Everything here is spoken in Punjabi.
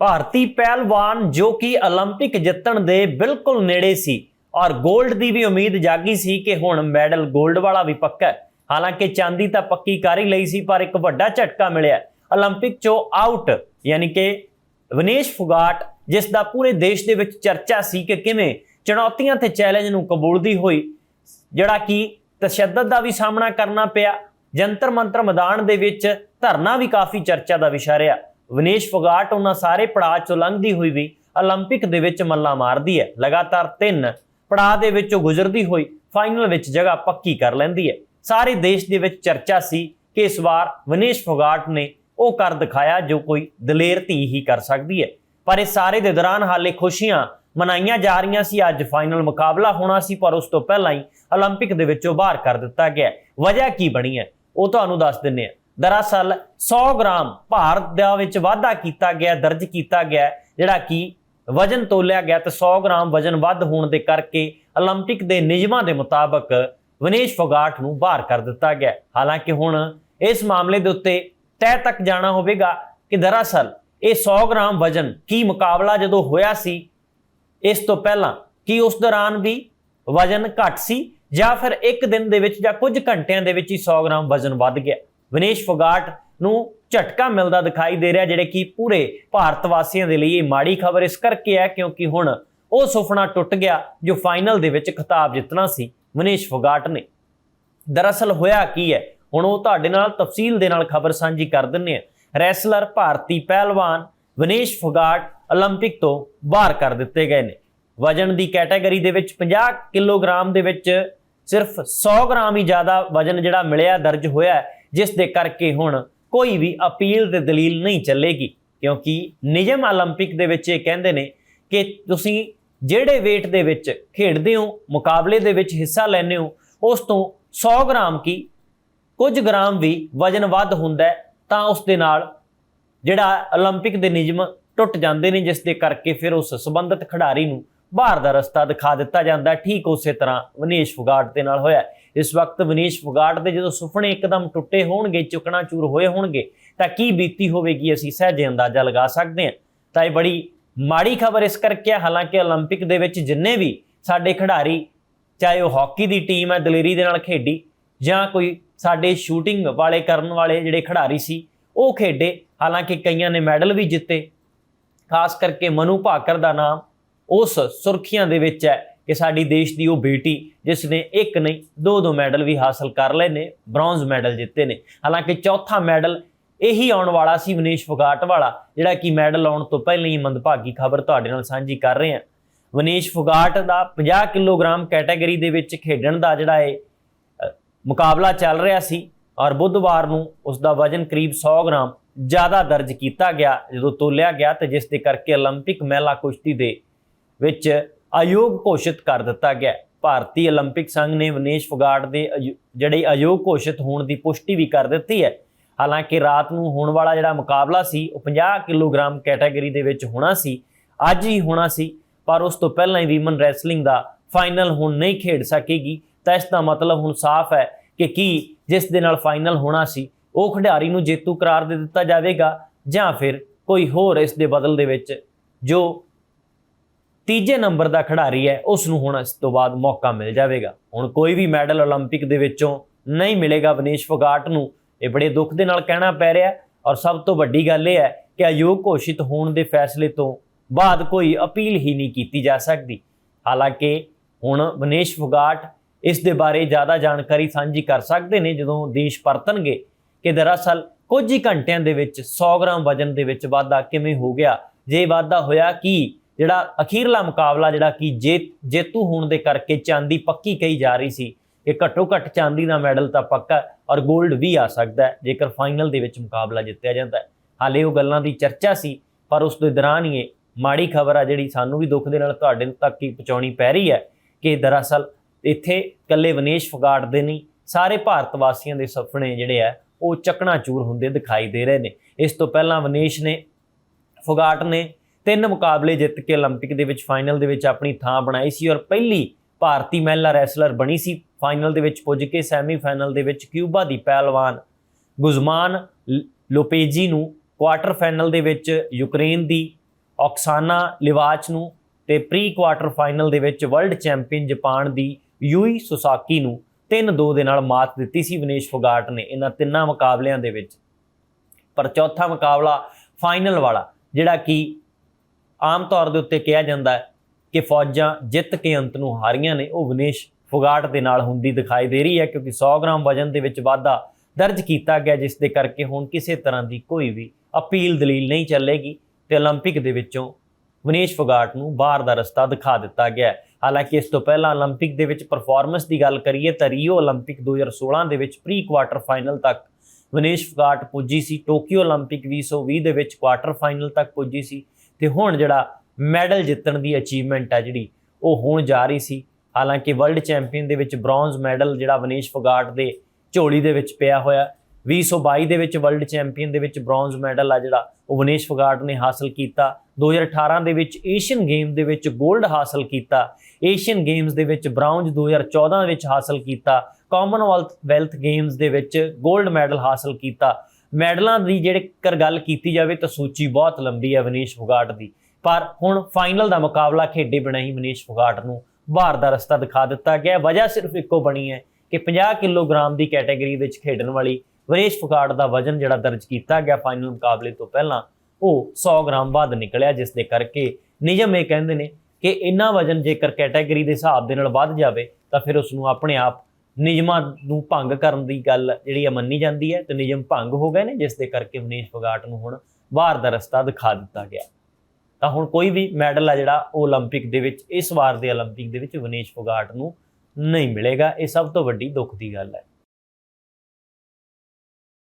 ਭਾਰਤੀ ਪਹਿਲਵਾਨ ਜੋ ਕਿ 올림픽 ਜਿੱਤਣ ਦੇ ਬਿਲਕੁਲ ਨੇੜੇ ਸੀ ਔਰ 골ਡ ਦੀ ਵੀ ਉਮੀਦ ਜਾਗੀ ਸੀ ਕਿ ਹੁਣ ਮੈਡਲ 골ਡ ਵਾਲਾ ਵੀ ਪੱਕਾ ਹਾਲਾਂਕਿ ਚਾਂਦੀ ਤਾਂ ਪੱਕੀ ਕਰ ਹੀ ਲਈ ਸੀ, ਪਰ ਇੱਕ ਵੱਡਾ ਝਟਕਾ ਮਿਲਿਆ 올림픽 ਚੋਂ ਆਊਟ ਯਾਨੀ ਕਿ ਵਿਨੇਸ਼ ਫੁਗਾਟ, ਜਿਸ ਦਾ ਪੂਰੇ ਦੇਸ਼ ਦੇ ਵਿੱਚ ਚਰਚਾ ਸੀ ਕਿ ਕਿਵੇਂ ਚੁਣੌਤੀਆਂ ਤੇ ਚੈਲੰਜ ਨੂੰ ਕਬੂਲਦੀ ਹੋਈ, ਜਿਹੜਾ ਕਿ ਤਸ਼ੱਦਦ ਦਾ ਵੀ ਸਾਹਮਣਾ ਕਰਨਾ ਪਿਆ ਜੰਤਰ ਮੰਤਰ ਮੈਦਾਨ ਦੇ ਵਿੱਚ ਧਰਨਾ ਵੀ ਕਾਫੀ ਚਰਚਾ ਦਾ ਵਿਸ਼ਾ ਰਿਹਾ। ਵਿਨੇਸ਼ ਫੋਗਾਟ ਉਹਨਾਂ ਸਾਰੇ ਪੜਾਅ ਚੋਂ ਲੰਘਦੀ ਹੋਈ ਵੀ 올림픽 ਦੇ ਵਿੱਚ ਮੱਲਾ ਮਾਰਦੀ ਹੈ ਲਗਾਤਾਰ ਤਿੰਨ ਪੜਾਅ ਦੇ ਵਿੱਚੋਂ ਗੁਜ਼ਰਦੀ ਹੋਈ ਫਾਈਨਲ ਵਿੱਚ ਜਗ੍ਹਾ ਪੱਕੀ ਕਰ ਲੈਂਦੀ ਹੈ ਸਾਰੇ ਦੇਸ਼ ਦੇ ਵਿੱਚ ਚਰਚਾ ਸੀ ਕਿ ਇਸ ਵਾਰ ਵਿਨੇਸ਼ ਫੋਗਾਟ ਨੇ ਉਹ ਕਰ ਦਿਖਾਇਆ ਜੋ ਕੋਈ ਦਲੇਰ ਧੀ ਹੀ ਕਰ ਸਕਦੀ ਹੈ ਪਰ ਇਸ ਸਾਰੇ ਦੇ ਦੌਰਾਨ ਹਾਲੇ ਖੁਸ਼ੀਆਂ ਮਨਾਈਆਂ ਜਾ ਰਹੀਆਂ ਸੀ ਅੱਜ ਫਾਈਨਲ ਮੁਕਾਬਲਾ ਹੋਣਾ ਸੀ ਪਰ ਉਸ ਤੋਂ ਪਹਿਲਾਂ ਹੀ 올림픽 ਦੇ ਵਿੱਚੋਂ ਬਾਹਰ ਕਰ ਦਿੱਤਾ ਗਿਆ ਵਜ੍ਹਾ ਕੀ ਬਣੀ ਹੈ ਉਹ ਤੁਹਾਨੂੰ ਦੱਸ ਦਿੰਨੇ ਆ ਦਰਅਸਲ 100 ਗ੍ਰਾਮ ਭਾਰ ਦਾ ਵਿੱਚ ਵਾਧਾ ਕੀਤਾ ਗਿਆ ਦਰਜ ਕੀਤਾ ਗਿਆ ਜਿਹੜਾ ਕਿ ਵਜਨ ਤੋਲਿਆ ਗਿਆ ਤੇ 100 ਗ੍ਰਾਮ ਵਜਨ ਵੱਧ ਹੋਣ ਦੇ ਕਰਕੇ 올림픽 ਦੇ ਨਿਯਮਾਂ ਦੇ ਮੁਤਾਬਕ ਵਿਨੇਸ਼ ਫੋਗਾਟ ਨੂੰ ਬਾਹਰ ਕਰ ਦਿੱਤਾ ਗਿਆ ਹਾਲਾਂਕਿ ਹੁਣ ਇਸ ਮਾਮਲੇ ਦੇ ਉੱਤੇ ਤੈਅ ਤੱਕ ਜਾਣਾ ਹੋਵੇਗਾ ਕਿ ਦਰਅਸਲ ਇਹ 100 ਗ੍ਰਾਮ ਵਜਨ ਕੀ ਮੁਕਾਬਲਾ ਜਦੋਂ ਹੋਇਆ ਸੀ ਇਸ ਤੋਂ ਪਹਿਲਾਂ ਕੀ ਉਸ ਦੌਰਾਨ ਵੀ ਵਜਨ ਘੱਟ ਸੀ ਜਾਂ ਫਿਰ ਇੱਕ ਦਿਨ ਦੇ ਵਿੱਚ ਜਾਂ ਕੁਝ ਘੰਟਿਆਂ ਦੇ ਵਿੱਚ ਹੀ 100 ਗ੍ਰਾਮ ਵਜਨ ਵੱਧ ਗਿਆ ਵਿਨੇਸ਼ ਫੋਗਾਟ ਨੂੰ ਝਟਕਾ ਮਿਲਦਾ ਦਿਖਾਈ ਦੇ ਰਿਹਾ ਜਿਹੜੇ ਕਿ ਪੂਰੇ ਭਾਰਤ ਵਾਸੀਆਂ ਦੇ ਲਈ ਇਹ ਮਾੜੀ ਖਬਰ ਇਸ ਕਰਕੇ ਹੈ ਕਿਉਂਕਿ ਹੁਣ ਉਹ ਸੁਪਨਾ ਟੁੱਟ ਗਿਆ ਜੋ ਫਾਈਨਲ ਦੇ ਵਿੱਚ ਖਿਤਾਬ ਜਿੱਤਣਾ ਸੀ ਵਿਨੇਸ਼ ਫੋਗਾਟ ਨੇ ਦਰਅਸਲ ਹੋਇਆ ਕੀ ਹੈ ਹੁਣ ਉਹ ਤੁਹਾਡੇ ਨਾਲ ਤਫਸੀਲ ਦੇ ਨਾਲ ਖਬਰ ਸਾਂਝੀ ਕਰ ਦਿੰਨੇ ਆ ਰੈਸਲਰ ਭਾਰਤੀ ਪਹਿਲਵਾਨ ਵਿਨੇਸ਼ ਫੋਗਾਟ 올림픽 ਤੋਂ ਬਾਹਰ ਕਰ ਦਿੱਤੇ ਗਏ ਨੇ ਵਜਨ ਦੀ ਕੈਟਾਗਰੀ ਦੇ ਵਿੱਚ 50 ਕਿਲੋਗ੍ਰਾਮ ਦੇ ਵਿੱਚ ਸਿਰਫ 100 ਗ੍ਰਾਮ ਹੀ ਜ਼ਿਆਦਾ ਵਜਨ ਜਿਹੜਾ ਮਿਲਿਆ ਦਰਜ ਹੋਇਆ ਹੈ, ਜਿਸ ਦੇ ਕਰਕੇ ਹੁਣ ਕੋਈ ਵੀ ਅਪੀਲ ਤੇ ਦਲੀਲ ਨਹੀਂ ਚੱਲੇਗੀ ਕਿਉਂਕਿ ਨਿਯਮ 올림픽 ਦੇ ਵਿੱਚ ਇਹ ਕਹਿੰਦੇ ਨੇ ਕਿ ਤੁਸੀਂ ਜਿਹੜੇ weight ਦੇ ਵਿੱਚ ਖੇਡਦੇ ਹੋ ਮੁਕਾਬਲੇ ਦੇ ਵਿੱਚ ਹਿੱਸਾ ਲੈਂਦੇ ਹੋ ਉਸ ਤੋਂ 100 ਗ੍ਰਾਮ ਕੀ ਕੁਝ ਗ੍ਰਾਮ ਵੀ ਵਜਨ ਵੱਧ ਹੁੰਦਾ ਹੈ, ਤਾਂ ਉਸ ਦੇ ਨਾਲ ਜਿਹੜਾ 올림픽 ਦੇ ਨਿਯਮ ਟੁੱਟ ਜਾਂਦੇ ਨੇ ਜਿਸ ਦੇ ਕਰਕੇ ਫਿਰ ਉਸ ਸੰਬੰਧਿਤ ਖਿਡਾਰੀ ਨੂੰ ਬਾਹਰ ਦਾ ਰਸਤਾ ਦਿਖਾ ਦਿੱਤਾ ਜਾਂਦਾ ਹੈ। ਠੀਕ ਉਸੇ ਤਰ੍ਹਾਂ ਵਿਨੇਸ਼ ਫੁਗਾਟ ਦੇ ਨਾਲ ਹੋਇਆ ਹੈ। ਇਸ ਵਕਤ ਵਿਨੇਸ਼ ਫੁਗਾਟ ਦੇ ਜਦੋਂ ਸੁਪਨੇ ਇੱਕਦਮ ਟੁੱਟੇ ਹੋਣਗੇ ਚੁਕਣਾ ਚੂਰ ਹੋਏ ਹੋਣਗੇ ਤਾਂ ਕੀ ਬੀਤੀ ਹੋਵੇਗੀ ਅਸੀਂ ਸਹਿਜੇ ਅੰਦਾਜ਼ਾ ਲਗਾ ਸਕਦੇ ਹਾਂ ਤਾਂ ਇਹ ਬੜੀ ਮਾੜੀ ਖਬਰ ਇਸ ਕਰਕੇ ਹੈ ਹਾਲਾਂਕਿ 올림픽 ਦੇ ਵਿੱਚ ਜਿੰਨੇ ਵੀ ਸਾਡੇ ਖਿਡਾਰੀ ਚਾਹੇ ਉਹ ਹਾਕੀ ਦੀ ਟੀਮ ਹੈ ਦਲੇਰੀ ਦੇ ਨਾਲ ਖੇਡੀ ਜਾਂ ਕੋਈ ਸਾਡੇ ਸ਼ੂਟਿੰਗ ਵਾਲੇ ਕਰਨ ਵਾਲੇ ਜਿਹੜੇ ਖਿਡਾਰੀ ਸੀ ਉਹ ਖੇਡੇ ਹਾਲਾਂਕਿ ਕਈਆਂ ਨੇ ਮੈਡਲ ਵੀ ਜਿੱਤੇ ਖਾਸ ਕਰਕੇ ਮਨੂ ਭਾਕਰ ਦਾ ਨਾਮ ਉਸ ਸੁਰਖੀਆਂ ਦੇ ਵਿੱਚ ਹੈ ਕਿ ਸਾਡੀ ਦੇਸ਼ ਦੀ ਉਹ ਬੇਟੀ ਜਿਸ ਨੇ ਇੱਕ ਨਹੀਂ ਦੋ ਦੋ ਮੈਡਲ ਵੀ ਹਾਸਲ ਕਰ ਲਏ ਨੇ ਬ੍ਰੌਂਜ਼ ਮੈਡਲ ਜਿੱਤੇ ਨੇ ਹਾਲਾਂਕਿ ਚੌਥਾ ਮੈਡਲ ਇਹੀ ਆਉਣ ਵਾਲਾ ਸੀ ਵਿਨੇਸ਼ ਫੋਗਾਟ ਵਾਲਾ ਜਿਹੜਾ ਕਿ ਮੈਡਲ ਆਉਣ ਤੋਂ ਪਹਿਲਾਂ ਹੀ ਮੰਦਭਾਗੀ ਖਬਰ ਤੁਹਾਡੇ ਨਾਲ ਸਾਂਝੀ ਕਰ ਰਹੇ ਹਾਂ ਵਿਨੇਸ਼ ਫੋਗਾਟ ਦਾ 50 ਕਿਲੋਗ੍ਰਾਮ ਕੈਟਾਗਰੀ ਦੇ ਵਿੱਚ ਖੇਡਣ ਦਾ ਜਿਹੜਾ ਹੈ ਅ, ਮੁਕਾਬਲਾ ਚੱਲ ਰਿਹਾ ਸੀ ਔਰ ਬੁੱਧਵਾਰ ਨੂੰ ਉਸ ਦਾ ਵਜਨ ਕਰੀਬ 100 ਗ੍ਰਾਮ ਜ਼ਿਆਦਾ ਦਰਜ ਕੀਤਾ ਗਿਆ ਜਦੋਂ ਤੋਲਿਆ ਗਿਆ ਤੇ ਜਿਸ ਦੇ ਕਰਕੇ 올림픽 ਮਹਿਲਾ ਕੁਸ਼ਤੀ ਦੇ ਵਿੱਚ ਆਯੋਗ ਘੋਸ਼ਿਤ ਕਰ ਦਿੱਤਾ ਗਿਆ ਭਾਰਤੀ 올림픽 ਸੰਘ ਨੇ ਵਿਨੇਸ਼ ਫੋਗਾਟ ਦੇ ਆਯੋ- ਜਿਹੜੇ ਆਯੋਗ ਘੋਸ਼ਿਤ ਹੋਣ ਦੀ ਪੁਸ਼ਟੀ ਵੀ ਕਰ ਦਿੱਤੀ ਹੈ ਹਾਲਾਂਕਿ ਰਾਤ ਨੂੰ ਹੋਣ ਵਾਲਾ ਜਿਹੜਾ ਮੁਕਾਬਲਾ ਸੀ ਉਹ 50 ਕਿਲੋਗ੍ਰਾਮ ਕੈਟਾਗਰੀ ਦੇ ਵਿੱਚ ਹੋਣਾ ਸੀ ਅੱਜ ਹੀ ਹੋਣਾ ਸੀ ਪਰ ਉਸ ਤੋਂ ਪਹਿਲਾਂ ਹੀ ਵੀਮਨ ਰੈਸਲਿੰਗ ਦਾ ਫਾਈਨਲ ਹੁਣ ਨਹੀਂ ਖੇਡ ਸਕੇਗੀ ਤਾਂ ਇਸ ਦਾ ਮਤਲਬ ਹੁਣ ਸਾਫ਼ ਹੈ ਕਿ ਕੀ ਜਿਸ ਦੇ ਨਾਲ ਫਾਈਨਲ ਹੋਣਾ ਸੀ ਉਹ ਖਿਡਾਰੀ ਨੂੰ ਜੇਤੂ ਕਰਾਰ ਦੇ ਦਿੱਤਾ ਜਾਵੇਗਾ ਜਾਂ ਫਿਰ ਕੋਈ ਹੋਰ ਇਸ ਦੇ ਬਦਲ ਦੇ ਵਿੱਚ ਜੋ ਤੀਜੇ ਨੰਬਰ ਦਾ ਖਿਡਾਰੀ ਹੈ ਉਸ ਨੂੰ ਹੁਣ ਇਸ ਤੋਂ ਬਾਅਦ ਮੌਕਾ ਮਿਲ ਜਾਵੇਗਾ ਹੁਣ ਕੋਈ ਵੀ ਮੈਡਲ 올림픽 ਦੇ ਵਿੱਚੋਂ ਨਹੀਂ ਮਿਲੇਗਾ ਵਿਨੇਸ਼ ਫੋਗਾਟ ਨੂੰ ਇਹ ਬੜੇ ਦੁੱਖ ਦੇ ਨਾਲ ਕਹਿਣਾ ਪੈ ਰਿਹਾ ਹੈ ਔਰ ਸਭ ਤੋਂ ਵੱਡੀ ਗੱਲ ਇਹ ਹੈ ਕਿ ਆਯੋਗ ਘੋਸ਼ਿਤ ਹੋਣ ਦੇ ਫੈਸਲੇ ਤੋਂ ਬਾਅਦ ਕੋਈ ਅਪੀਲ ਹੀ ਨਹੀਂ ਕੀਤੀ ਜਾ ਸਕਦੀ ਹਾਲਾਂਕਿ ਹੁਣ ਵਿਨੇਸ਼ ਫੋਗਾਟ ਇਸ ਦੇ ਬਾਰੇ ਜ਼ਿਆਦਾ ਜਾਣਕਾਰੀ ਸਾਂਝੀ ਕਰ ਸਕਦੇ ਨੇ ਜਦੋਂ ਦੇਸ਼ ਪਰਤਣਗੇ ਕਿ ਦਰਅਸਲ ਕੁਝ ਹੀ ਘੰਟਿਆਂ ਦੇ ਵਿੱਚ 100 ਗ੍ਰਾਮ ਵਜਨ ਦੇ ਵਿੱਚ ਵਾਧਾ ਕਿਵੇਂ ਹੋ ਗਿਆ ਜੇ ਵਾਧਾ ਹੋਇਆ ਕਿ ਜਿਹੜਾ ਅਖੀਰਲਾ ਮੁਕਾਬਲਾ ਜਿਹੜਾ ਕਿ ਜੇ ਜੇਤੂ ਹੋਣ ਦੇ ਕਰਕੇ ਚਾਂਦੀ ਪੱਕੀ ਕਹੀ ਜਾ ਰਹੀ ਸੀ ਕਿ ਘੱਟੋ ਘੱਟ ਚਾਂਦੀ ਦਾ ਮੈਡਲ ਤਾਂ ਪੱਕਾ ਔਰ 골ਡ ਵੀ ਆ ਸਕਦਾ ਜੇਕਰ ਫਾਈਨਲ ਦੇ ਵਿੱਚ ਮੁਕਾਬਲਾ ਜਿੱਤਿਆ ਜਾਂਦਾ ਹੈ। ਹਾਲੇ ਉਹ ਗੱਲਾਂ ਦੀ ਚਰਚਾ ਸੀ, ਪਰ ਉਸ ਦੇ ਦੌਰਾਨ ਹੀ ਇਹ ਮਾੜੀ ਖਬਰ ਆ ਜਿਹੜੀ ਸਾਨੂੰ ਵੀ ਦੁੱਖ ਦੇ ਨਾਲ ਤੁਹਾਡੇ ਤੱਕ ਹੀ ਪਹੁੰਚਾਉਣੀ ਪੈ ਰਹੀ ਹੈ ਕਿ ਦਰਅਸਲ ਇੱਥੇ ਇਕੱਲੇ ਵਿਨੇਸ਼ ਫੋਗਾਟ ਦੇ ਨਹੀਂ, ਸਾਰੇ ਭਾਰਤ ਵਾਸੀਆਂ ਦੇ ਸੁਪਨੇ ਜਿਹੜੇ ਆ, ਉਹ ਚਕਨਾਚੂਰ ਹੁੰਦੇ ਦਿਖਾਈ ਦੇ ਰਹੇ ਨੇ। ਇਸ ਤੋਂ ਪਹਿਲਾਂ ਵਿਨੇਸ਼ ਨੇ, ਫੁਗਾਟ ਨੇ ਤਿੰਨ ਮੁਕਾਬਲੇ ਜਿੱਤ ਕੇ 올림픽 ਦੇ ਵਿੱਚ ਫਾਈਨਲ ਦੇ ਵਿੱਚ ਆਪਣੀ ਥਾਂ ਬਣਾਈ ਸੀ ਔਰ ਪਹਿਲੀ ਭਾਰਤੀ ਮਹਿਲਾ ਰੈਸਲਰ ਬਣੀ ਸੀ ਫਾਈਨਲ ਦੇ ਵਿੱਚ ਪੁੱਜ ਕੇ ਸੈਮੀਫਾਈਨਲ ਦੇ ਵਿੱਚ ਕਿਊਬਾ ਦੀ ਪਹਿਲਵਾਨ ਗੁਜ਼ਮਾਨ ਲ- ਲੋਪੇਜੀ ਨੂੰ ਕੁਆਟਰ ਫਾਈਨਲ ਦੇ ਵਿੱਚ ਯੂਕਰੇਨ ਦੀ ਔਕਸਾਨਾ ਲਿਵਾਚ ਨੂੰ ਤੇ ਪ੍ਰੀ ਕੁਆਟਰ ਫਾਈਨਲ ਦੇ ਵਿੱਚ ਵਰਲਡ ਚੈਂਪੀਅਨ ਜਾਪਾਨ ਦੀ ਯੂਈ ਸੁਸਾਕੀ ਨੂੰ 3-2 ਦੇ ਨਾਲ ਮਾਤ ਦਿੱਤੀ ਸੀ ਵਿਨੇਸ਼ ਫੋਗਾਟ ਨੇ ਇਹਨਾਂ ਤਿੰਨਾਂ ਮੁਕਾਬਲਿਆਂ ਦੇ ਵਿੱਚ ਪਰ ਚੌਥਾ ਮੁਕਾਬਲਾ ਫਾਈਨਲ ਵਾਲਾ ਜਿਹੜਾ ਕਿ ਆਮ ਤੌਰ ਦੇ ਉੱਤੇ ਕਿਹਾ ਜਾਂਦਾ ਹੈ ਕਿ ਫੌਜਾਂ ਜਿੱਤ ਕੇ ਅੰਤ ਨੂੰ ਹਾਰੀਆਂ ਨੇ ਉਹ ਵਿਨੇਸ਼ ਫੋਗਾਟ ਦੇ ਨਾਲ ਹੁੰਦੀ ਦਿਖਾਈ ਦੇ ਰਹੀ ਹੈ ਕਿਉਂਕਿ 100 ਗ੍ਰਾਮ ਵਜਨ ਦੇ ਵਿੱਚ ਵਾਧਾ ਦਰਜ ਕੀਤਾ ਗਿਆ ਜਿਸ ਦੇ ਕਰਕੇ ਹੁਣ ਕਿਸੇ ਤਰ੍ਹਾਂ ਦੀ ਕੋਈ ਵੀ ਅਪੀਲ ਦਲੀਲ ਨਹੀਂ ਚੱਲੇਗੀ ਤੇ 올림픽 ਦੇ ਵਿੱਚੋਂ ਵਿਨੇਸ਼ ਫੋਗਾਟ ਨੂੰ ਬਾਹਰ ਦਾ ਰਸਤਾ ਦਿਖਾ ਦਿੱਤਾ ਗਿਆ ਹੈ। ਹਾਲਾਂਕਿ ਇਸ ਤੋਂ ਪਹਿਲਾਂ 올림픽 ਦੇ ਵਿੱਚ ਪਰਫਾਰਮੈਂਸ ਦੀ ਗੱਲ ਕਰੀਏ ਤਾਂ ਰੀਓ 올림픽 2016 ਦੇ ਵਿੱਚ ਪ੍ਰੀ ਕੁਆਟਰ ਫਾਈਨਲ ਤੱਕ ਵਿਨੇਸ਼ ਫੋਗਾਟ ਪੁੱਜੀ ਸੀ ਟੋਕੀਓ 올림픽 2020 ਦੇ ਵਿੱਚ ਕੁਆਟਰ ਫਾਈਨਲ ਤੱਕ ਪੁੱਜੀ ਸੀ ਤੇ ਹੁਣ ਜਿਹੜਾ ਮੈਡਲ ਜਿੱਤਣ ਦੀ ਅਚੀਵਮੈਂਟ ਆ ਜਿਹੜੀ, ਉਹ ਹੋਣ ਜਾ ਰਹੀ ਸੀ। ਹਾਲਾਂਕਿ ਵਰਲਡ ਚੈਂਪੀਅਨ ਦੇ ਵਿੱਚ ਬ੍ਰੌਂਜ਼ ਮੈਡਲ ਜਿਹੜਾ ਵਿਨੇਸ਼ ਫੋਗਾਟ ਦੇ ਝੋਲੀ ਦੇ ਵਿੱਚ ਪਿਆ ਹੋਇਆ 2022 ਦੇ ਵਿੱਚ ਵਰਲਡ ਚੈਂਪੀਅਨ ਦੇ ਵਿੱਚ ਬ੍ਰੌਂਜ਼ ਮੈਡਲ ਆ ਜਿਹੜਾ, ਉਹ ਵਿਨੇਸ਼ ਫੋਗਾਟ ਨੇ ਹਾਸਲ ਕੀਤਾ। 2018 ਦੇ ਵਿੱਚ ਏਸ਼ੀਅਨ ਗੇਮ ਦੇ ਵਿੱਚ 골ਡ ਹਾਸਲ ਕੀਤਾ। ਏਸ਼ੀਅਨ ਗੇਮਸ ਦੇ ਵਿੱਚ ਬ੍ਰਾਊਨਜ਼ 2014 ਵਿੱਚ ਹਾਸਲ ਕੀਤਾ। ਕਾਮਨਵੈਲਥ ਵੈਲਥ ਗੇਮਸ ਦੇ ਵਿੱਚ 골ਡ ਮੈਡਲ ਹਾਸਲ ਕੀਤਾ। ਮੈਡਲਾਂ ਦੀ ਜਿਹੜੇ ਕਰ ਗੱਲ ਕੀਤੀ ਜਾਵੇ ਤਾਂ ਸੂਚੀ ਬਹੁਤ ਲੰਬੀ ਹੈ ਵਿਨੇਸ਼ ਫੋਗਾਟ ਦੀ। ਪਰ ਹੁਣ ਫਾਈਨਲ ਦਾ ਮੁਕਾਬਲਾ ਖੇਡੇ ਬਿਨਾਂ ਹੀ ਵਿਨੇਸ਼ ਫੋਗਾਟ ਨੂੰ ਬਾਹਰ ਦਾ ਰਸਤਾ ਦਿਖਾ ਦਿੱਤਾ ਗਿਆ ਵਜ੍ਹਾ ਸਿਰਫ ਇੱਕੋ ਬਣੀ ਹੈ ਕਿ 50 ਕਿਲੋਗ੍ਰਾਮ ਦੀ ਕੈਟਾਗਰੀ ਵਿੱਚ ਖੇਡਣ ਵਾਲੀ ਵਿਨੇਸ਼ ਫੋਗਾਟ ਦਾ ਵਜਨ ਜਿਹੜਾ ਦਰਜ ਕੀਤਾ ਗਿਆ ਫਾਈਨਲ ਮੁਕਾਬਲੇ ਤੋਂ ਪਹਿਲਾਂ, ਉਹ 100 ਗ੍ਰਾਮ ਵੱਧ ਨਿਕਲਿਆ, ਜਿਸ ਦੇ ਕਰਕੇ ਨਿਯਮ ਇਹ ਕਹਿੰਦੇ ਨੇ ਕਿ ਇੰਨਾ ਵਜਨ ਜੇਕਰ ਕੈਟਾਗਰੀ ਦੇ ਹਿਸਾਬ ਦੇ ਨਾਲ ਵੱਧ ਜਾਵੇ ਤਾਂ ਫਿਰ ਉਸ ਨੂੰ ਆਪਣੇ ਆਪ ਨਿਯਮਾਂ ਨੂੰ ਭੰਗ ਕਰਨ ਦੀ ਗੱਲ ਜਿਹੜੀ ਆ ਮੰਨੀ ਜਾਂਦੀ ਹੈ ਤੇ ਨਿਯਮ ਭੰਗ ਹੋ ਗਏ ਨੇ ਜਿਸ ਦੇ ਕਰਕੇ ਵਿਨੇਸ਼ ਫੋਗਾਟ ਨੂੰ ਹੁਣ ਬਾਹਰ ਦਾ ਰਸਤਾ ਦਿਖਾ ਦਿੱਤਾ ਗਿਆ ਤਾਂ ਹੁਣ ਕੋਈ ਵੀ ਮੈਡਲ ਆ ਜਿਹੜਾ ਉਹ 올림픽 ਦੇ ਵਿੱਚ ਇਸ ਵਾਰ ਦੇ 올림픽 ਦੇ ਵਿੱਚ ਵਿਨੇਸ਼ ਫੋਗਾਟ ਨੂੰ ਨਹੀਂ ਮਿਲੇਗਾ ਇਹ ਸਭ ਤੋਂ ਵੱਡੀ ਦੁੱਖ ਦੀ ਗੱਲ ਹੈ